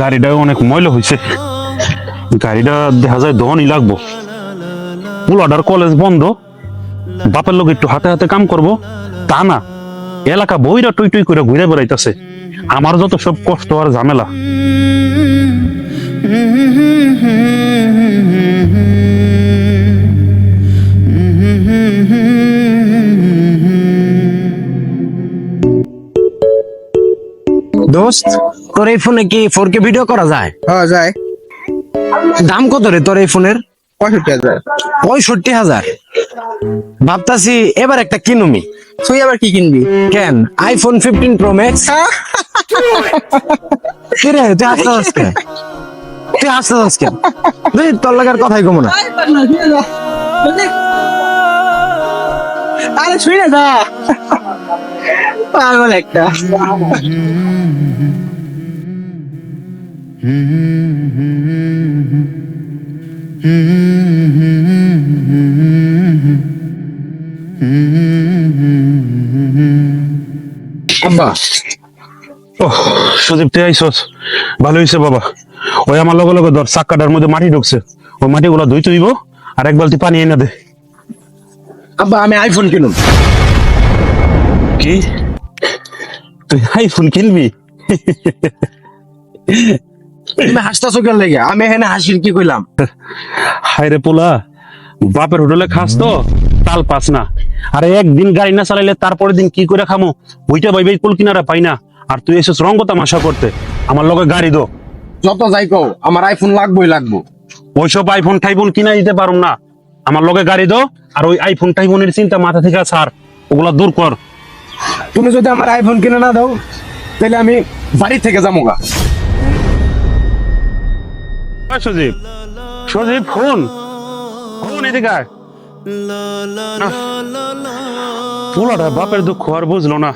গাড়িটা অনেক ময়লা হয়েছে গাড়িটা দেখা যায় দহনই লাগবো। পুলাডার কলেজ বন্ধ। বাপের লোক একটু হাতে হাতে কাম করব তা না, এলাকা বইরা টুই টুই করে ঘুরে বেড়াইতেছে আমার যত সব কষ্ট আর ঝামেলা। দোস্ত তোর এই ফোনে কি ফোর কে ভিডিও করা যায়? হ্যাঁ যায়। দাম কত রে তোর এই ফোনের পঁয়ষট্টি হাজার। পঁয়ষট্টি হাজার? ভাবতাছি এবার একটা কিনুমি তুই আবার কি কিনবি? কেন? আইফোন ফিফটিন প্রো ম্যাক্স কিরে তুই হাসতে হাসতে? তুই হাসতে হাসতে? তুই তোর লাগার কথাই কমো না। আরে শুই না পাগল একটা। আব্বা ও সুদীপ তুই আইসস? ভালো হয়েছে বাবা। ওই আমার লগে লগে ধর চাক্কাটার মধ্যে মাটি ঢুকছে। ওই মাটিগুলা ধুই তুইব আর এক বালতি পানি এনে দে। আব্বা আমি আইফোন কিনুম। কি? তুই আইফোন কিনবি? তুমি হাসতাছো কেন লেগে? আমি এখানে হাসির কি কইলাম? হায় রে পোলা বাপের হোটেলে খাস তো তাল পাস না। আরে একদিন গাড়ি না চালাইলে তারপরের দিন কি করে খামো? ওইটা ভাই ভাই কুল কিনারা পাই না। আর তুই এসেছ রঙ্গ তামাশা করতে। আমার লগে গাড়ি দো। যত যাই কও আমার আইফোন লাগবেই লাগবো। ওইসব আইফোন টাইফোন কিনা দিতে পারুম না। আমার লগে গাড়ি দো আর ওই আইফোন টাইফোনের চিন্তা মাথা থেকে ছাড়। ওগুলা দূর কর। তুমি যদি আমার আইফোন কিনে না দাও তাহলে আমি বাড়ি থেকে যাব গা সজীব সজীব ফোন। ফোন এদিকে আয়। না। পোলাটা বাপের দুঃখ আর বুঝলো না।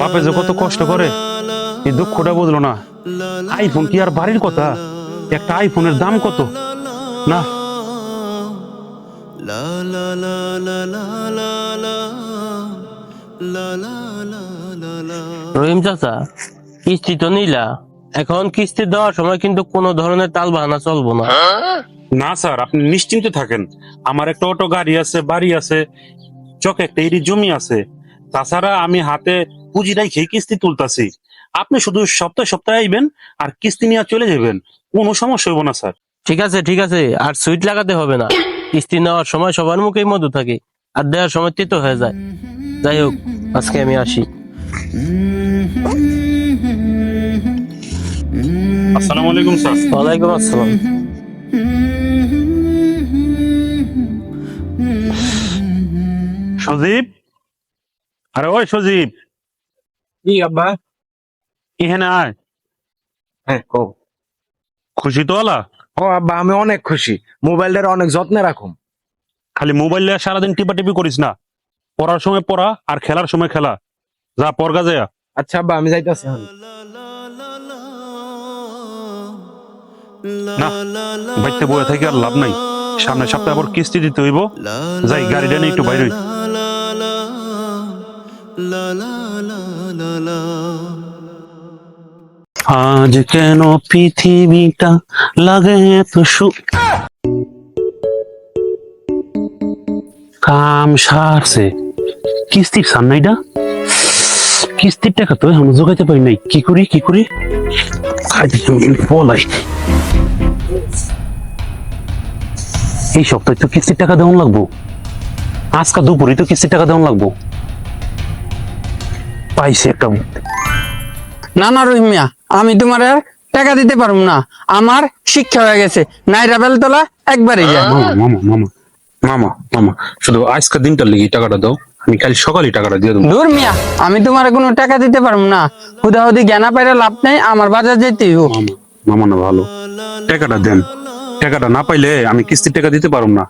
বাপে যে কত কষ্ট করে এই দুঃখটা বুঝলো না। আইফোন কি আর বাড়ির কথা? একটা আইফোনের দাম কত? না। রহিম চাচা কিস্তি তো নিলা। এখন কিস্তি দেওয়ার সময় কিন্তু কোনো ধরনের তাল বাহানা চলবো না। না স্যার আপনি নিশ্চিন্ত থাকেন। আমার একটা অটো গাড়ি আছে বাড়ি আছে চকে একটা এরি জমি আছে। তাছাড়া আমি হাতে পুঁজি রেখে কিস্তি তুলতাছি। আপনি শুধু সপ্তাহে সপ্তাহে আইবেন আর কিস্তি নিয়ে চলে যাবেন। কোনো সমস্যা হইব না স্যার। ঠিক আছে ঠিক আছে আর সুইট লাগাতে হবে না। কিস্তি নেওয়ার সময় সবার মুখেই মধু থাকে আর দেওয়ার সময় তিতো হয়ে যায়। যাই হোক আজকে আমি আসি। আসসালামু আলাইকুম স্যার। ওয়ালাইকুম আসসালাম। সজীব? আরে ওই সজীব। কি আব্বা? এখানে আয়। হ্যাঁ কও। খুশি তো আলা? ও আব্বা আমি অনেক খুশি। মোবাইলটার অনেক যত্নে রাখুম। খালি মোবাইল সারাদিন টিপা টিপি করিস না। পড়ার সময় পড়া আর খেলার সময় খেলা। যা পরগা যায়। আচ্ছা আব্বা আমি যাইতেছি না বাইতে বয়ে থেকে আর লাভ নাই। সামনে সপ্তাহে আবার কিস্তি দিতে হইব। যাই গাড়িটা নিয়ে একটু বাইরে আজ কেন পৃথিবীটা লাগে এত সু কাম সারছে। কিস্তির সামনাইটা কিস্তির টাকা তো এখন জোগাইতে পারি নাই। কি করি কি করি? খাইতে পলাই। এই সপ্তাহে তো কিস্তির টাকা দেওয়ান লাগবো। আজকা দুপুরে তো কিস্তির টাকা দেওয়ান লাগবো। পাইছে একটা না না রহিমিয়া আমি তোমার আর টাকা দিতে পারব না। আমার শিক্ষা হয়ে গেছে। নাইরা বেলতলা একবারই যায় মামা মামা মামা মামা মামা শুধু আজকের দিনটার লেগে টাকাটা দাও। আমি কাল সকালে টাকাটা দিয়ে দেবো। দূর মিয়া আমি তোমার কোনো টাকা দিতে পারব না। হুদা হুদি জ্ঞানা পাইলে লাভ নেই আমার বাজার মামা মামা না ভালো। টাকাটা দেন। টাকাটা না পাইলে আমি কিস্তির টাকা দিতে পারব না।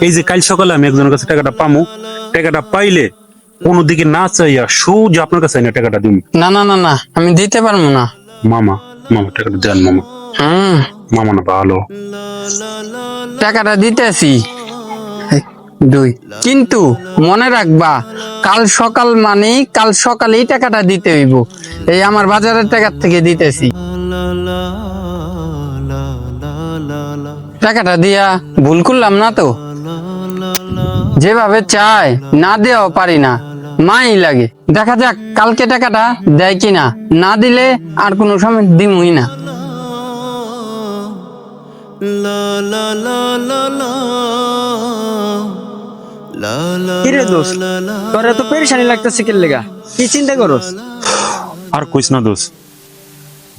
এই যে কাল সকালে আমি একজনের কাছে টাকাটা পামু টাকাটা পাইলে কোনো দিকে না চাইয়া সোজা আপনার কাছে না টাকাটা দিন না না না না আমি দিতে পারব না। মামা মামা টাকাটা দেন মামা। হুম। মামা না ভালো। টাকাটা দিতেছি। দুই। কিন্তু মনে রাখবা, কাল সকাল মানে কাল সকালেই টাকাটা দিতে হইব। এই আমার বাজারের টাকার থেকে দিতেছি। টাকাটা দিয়া ভুল করলাম না তো? যেভাবে চায় না দেওয়াও পারি না। মাই লাগে। দেখা যাক কালকে টাকাটা দেয় কিনা। না দিলে আর কোনো সময় দিমই না। কিরে দোস্ত? তোর এত পেরেশানি লাগতেছে কি লেগা? কি চিন্তা করস? আর কইস না দোষ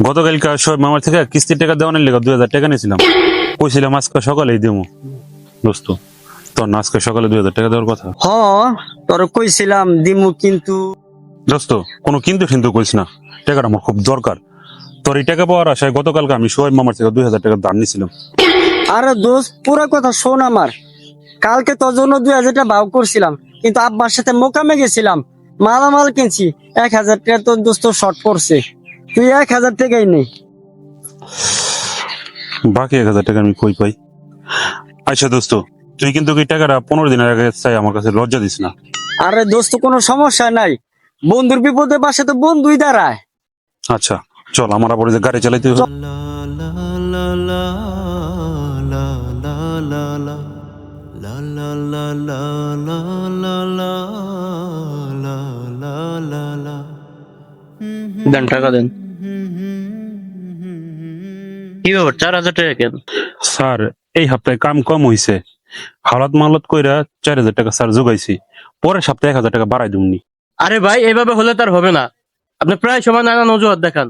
গতকালকে সব মামার থেকে কিস্তির টাকা দেওয়ানোর লেগে দুই হাজার টাকা নিয়েছিলাম। কইছিলাম আজকে সকালেই দেবো। দোস্ত তোর না আজকে সকালে দুই হাজার টাকা দেওয়ার কথা? হ তোর কইছিলাম দিমু কিন্তু দোস্ত কোনো কিন্তু কিন্তু কইস না। টাকাটা আমার খুব দরকার। তোর এই টাকা পাওয়ার আশায় গতকালকে আমি সোহেব মামার থেকে দুই হাজার টাকা দান নিয়েছিলাম। আরে দোস্ত পুরো কথা শোন আমার। কালকে তোর জন্য দুই হাজার টাকা ভাও করছিলাম কিন্তু আব্বার সাথে মোকামে গেছিলাম। মালামাল কিনছি এক হাজার টাকা তোর দোস্ত শর্ট পড়ছে তুই এক হাজার টাকাই নেই বাকি এক হাজার টাকা আমি কই পাই? আচ্ছা দোস্ত তুই কিন্তু এই টাকাটা পনেরো দিনের আগে চাই আমার কাছে লজ্জা দিস না। আরে দোস্ত কোনো সমস্যা নাই। বন্ধুর বিপদে পাশে তো বন্ধুই দাঁড়ায়। আচ্ছা চল আমার আবার গাড়ি চালাইতে হবে। দেন টাকা দেন। কি ব্যাপার? চার হাজার টাকা কেন? স্যার এই সপ্তাহে কাম কম হইছে। হালাত মালত কইরা চার হাজার টাকা স্যার যোগাইছি পরের সপ্তাহে এক হাজার টাকা বাড়াই দুমনি। আরে ভাই এভাবে হলে তার হবে না। আপনি প্রায় সময় নানান অজুহাত দেখান।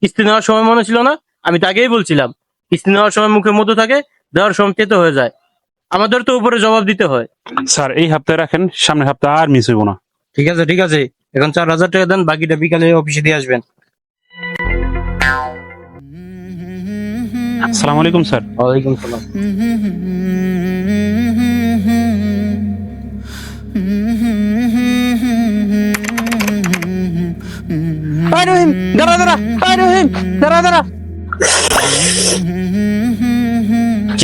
কিস্তি নেওয়ার সময় মনে ছিল না? আমি তাকেই বলছিলাম কিস্তি নেওয়ার সময় মুখে মতো থাকে দেওয়ার সময় তেতো হয়ে যায়। আমাদের তো উপরে জবাব দিতে হয়। স্যার এই সপ্তাহে রাখেন সামনের সপ্তাহে আর মিস হইব না। ঠিক আছে ঠিক আছে। এখন চার হাজার টাকা দেন বাকিটা বিকালে অফিসে দিয়ে আসবেন। আসসালামু আলাইকুম স্যার। ওয়ালাইকুম সালাম। রহিম দাঁড়া দাঁড়া রহিম দাঁড়া দাঁড়া।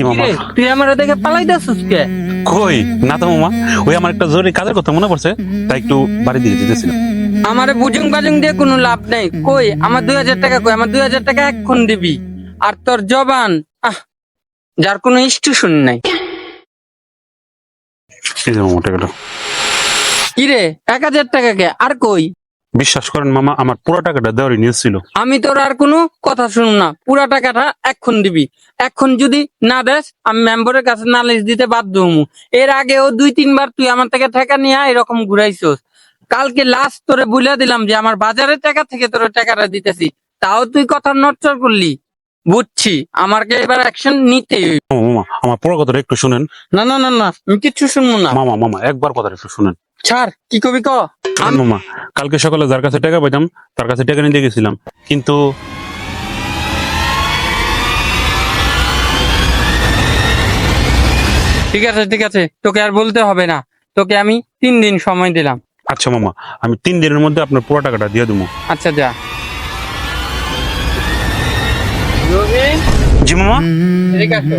মামা। তুই আমার দেখে পালাই যাচ্ছিস কে? কই? না তো মামা ওই আমার একটা জরুরি কাজের কথা মনে পড়ছে তাই একটু বাড়ি দিকে যেতেছিলাম। আমারে বুজুং বাজুং দিয়ে কোনো লাভ নাই। কই আমার দুই হাজার টাকা কই? আমার দুই হাজার টাকা এক্ষণ দিবি। আর তোর জবান আহ যার কোনো স্টেশন নাই। যে মামা এক হাজার টাকা কে? আর কই? বিশ্বাস করেন মামা আমার পুরো টাকাটা দেওয়ারই নিয়েছিল আমি তোর আর কোনো কথা শুনুম না। পুরা টাকাটা এখন দিবি। এখন যদি না দেস আমি মেম্বারের কাছে নালিশ দিতে বাধ্য হমু। এর আগেও দুই তিনবার তুই আমার থেকে টাকা নিয়ে এরকম ঘুরাইছস। কালকে লাস্ট তোরে বুঝা দিলাম যে আমার বাজারের টাকা থেকে তোর টাকাটা দিতেছি। তাও তুই কথা নচ্চর করলি। বুঝছি আমাকে এবার অ্যাকশন নিতেই। মামা মামা আমার পুরো কথাটা একটু শুনেন। না না না না আমি কিচ্ছু শুনব না। মামা মামা একবার কথাটা একটু শুনেন। ছাড় কি কবি ক মামা কালকে সকালে যার কাছে টাকা পাইতাম তার কাছে টাকা নিতে গেছিলাম কিন্তু ঠিক আছে ঠিক আছে তোকে আর বলতে হবে না তোকে আমি তিন দিন সময় দিলাম আচ্ছা মামা আমি তিন দিনের মধ্যে আপনার পুরো টাকাটা দিয়ে দেবো আচ্ছা যা জি মামা ঠিক আছে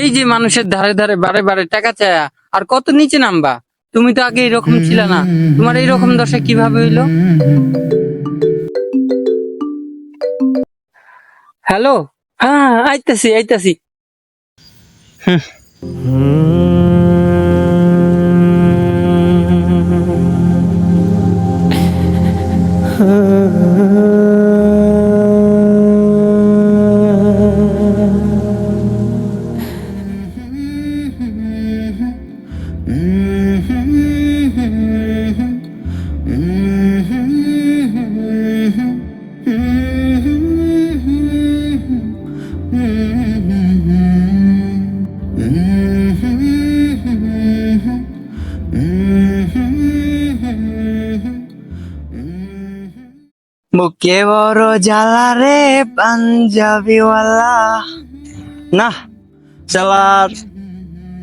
এই যে মানুষের ধারে ধারে, বারে বারে টাকা চায়া, আর কত নিচে নামবা? তুমি তো আগে এরকম ছিল না। তোমার এইরকম দশা কীভাবে হইল? হ্যালো? হ্যাঁ আইতাছি আইতাছি। বুকে বড় জ্বালা রে পাঞ্জাবিওয়ালা। না চালার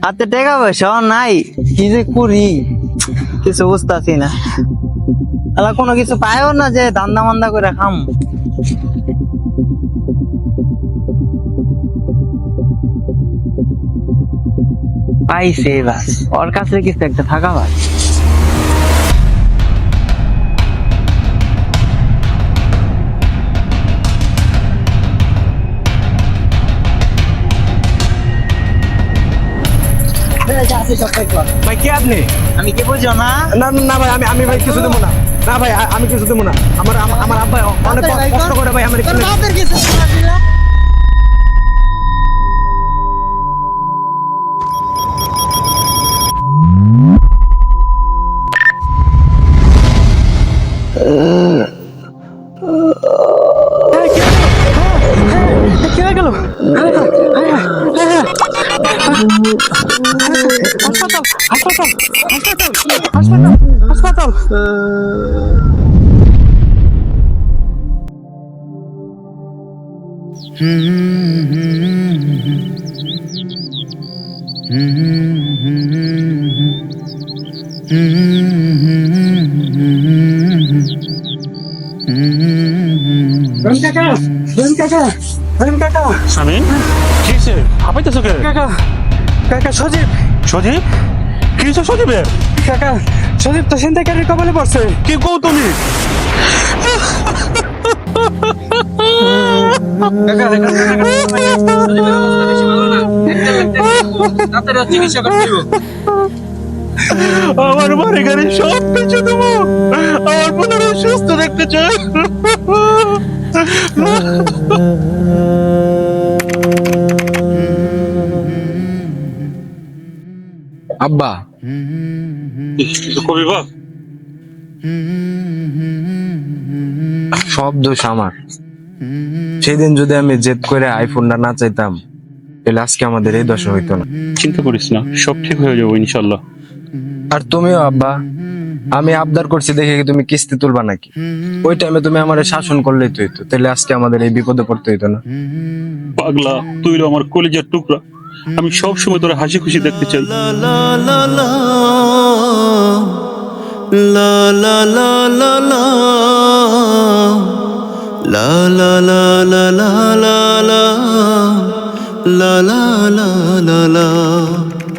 হাতে টেকা পয়সা নাই। কি যে করি? কিছু বুঝতেছি না। তাহলে কোনো কিছু পায়ও না যে ধান্দা মান্দা করে খাম। পাইছে বাস ওর কাছে কিছু একটা থাকা ভাই ভাই কে আপনি? আমি কে বুঝো না? না না ভাই আমি আমি ভাই কিছু দেবো না। না ভাই আমি কিছু দেবো না। আমার আমার- আমার আব্বা অনেক কষ্ট করে। ভাই আমার একটু স্বামী? কি হয়েছে হাঁপাইতেছো কাকা কাকা সজীব। সজীব? কি হয়েছে সজীবের কাকা সজীব তো কপালে পড়ছে কি কৌ তুমি। আমার বাড়ি গাড়ি সব কিছু দেবো আমার পুনরায় সুস্থ দেখতে চাই আব্বা সব দোষ আমার। সেদিন যদি আমি জেদ করে আইফোনটা না চাইতাম তাহলে আজকে আমাদের এই দশা হইতো না। চিন্তা করিস না সব ঠিক হয়ে যাব ইনশাল্লাহ। আর তুমিও আব্বা আমি আবদার করছি দেখে কি তুমি কিস্তি তুলবা নাকি? ওই টাইমে তুমি আমার শাসন করলেই তো হইতো তাহলে আজকে আমাদের এই বিপদে পড়তে হইতো না। পাগলা তুই আমার কলিজার টুকরা। আমি সব সময় তোরা হাসি খুশি দেখতে চাই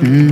Mm-hmm.